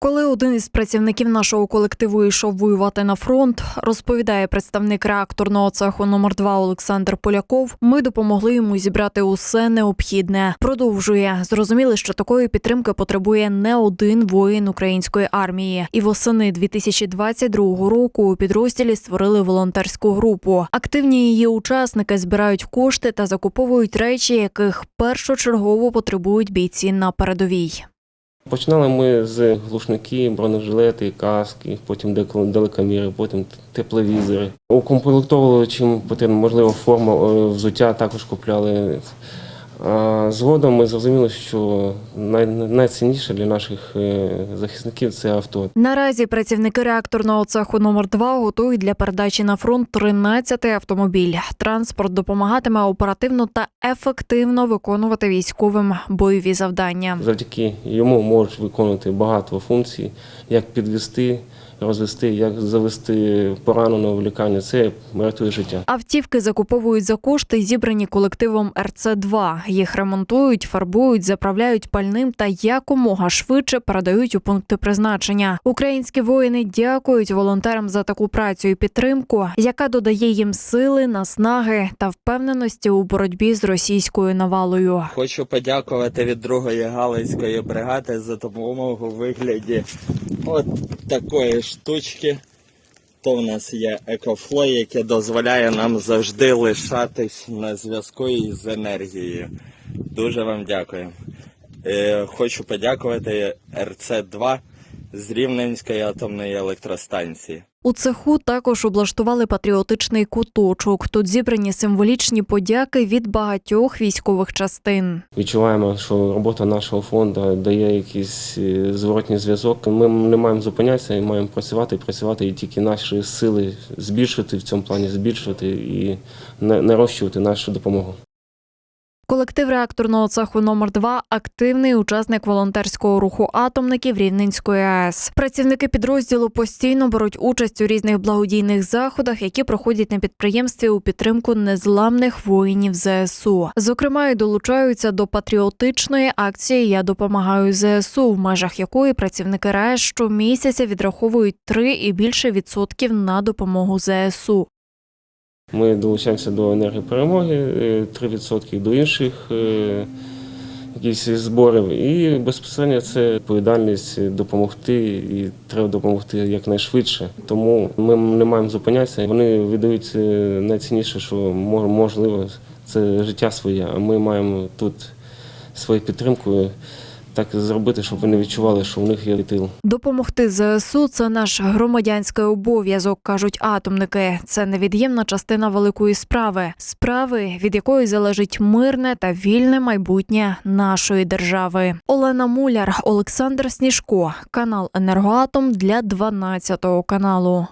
Коли один із працівників нашого колективу йшов воювати на фронт, розповідає представник реакторного цеху номер 2 Олександр Поляков. Ми допомогли йому зібрати усе необхідне. Продовжує зрозуміли, що такої підтримки потребує не один воїн української армії. І восени 2022 року у підрозділі створили волонтерську групу. Активні її учасники збирають кошти та закуповують речі, яких першочергово потребують бійці на передовій. Починали ми з глушники, бронежилети, каски, потім далекоміри, потім тепловізори. Укомплектовували чим потрібно, можливо, форма е, взуття також купляли. А згодом ми зрозуміли, що най- найцінніше для наших е, захисників це авто. Наразі працівники реакторного цеху номер 2 готують для передачі на фронт 13-й автомобіль. Транспорт допомагатиме оперативно та ефективно виконувати військовим бойові завдання. Завдяки йому можуть виконувати багато функцій, як підвести, розвести, як завести пораненого в лікарню. Це рятує життя. Автівки закуповують за кошти, зібрані колективом РЦ-2. Їх ремонтують, фарбують, заправляють пальним та якомога швидше передають у пункти призначення. Українські воїни дякують волонтерам за таку працю і підтримку, яка додає їм сили, наснаги та впевненості у боротьбі з російською навалою. Хочу подякувати від другої галицької бригади за допомогу у вигляді от такої штучки. То в нас є екофло, яке дозволяє нам завжди лишатись на зв'язку із енергією. Дуже вам дякую. Е, хочу подякувати РЦ-2 з Рівненської атомної електростанції. У цеху також облаштували патріотичний куточок. Тут зібрані символічні подяки від багатьох військових частин. Відчуваємо, що робота нашого фонду дає якийсь е, зворотній зв'язок. Ми не маємо зупинятися і маємо працювати, працювати і тільки наші сили збільшувати в цьому плані, збільшувати і на- нарощувати нашу допомогу. Колектив реакторного цеху номер 2 активний учасник волонтерського руху атомників Рівненської АЕС. Працівники підрозділу постійно беруть участь у різних благодійних заходах, які проходять на підприємстві у підтримку незламних воїнів ЗСУ. Зокрема, і долучаються до патріотичної акції Я допомагаю ЗСУ, в межах якої працівники РАЕС щомісяця відраховують 3 і більше відсотків на допомогу ЗСУ. Ми долучаємося до енергоперемоги, е, 3% до інших е, якісь зборів. І безпосередньо це відповідальність допомогти, і треба допомогти якнайшвидше. Тому ми не маємо зупинятися. Вони віддають е, найцінніше, що мож- можливо, це життя своє. А ми маємо тут свою підтримку так зробити, щоб вони відчували, що в них є тил. Допомогти ЗСУ це наш громадянський обов'язок, кажуть атомники. Це невід'ємна частина великої справи, справи, від якої залежить мирне та вільне майбутнє нашої держави. Олена Муляр, Олександр Сніжко, канал Енергоатом для 12 каналу.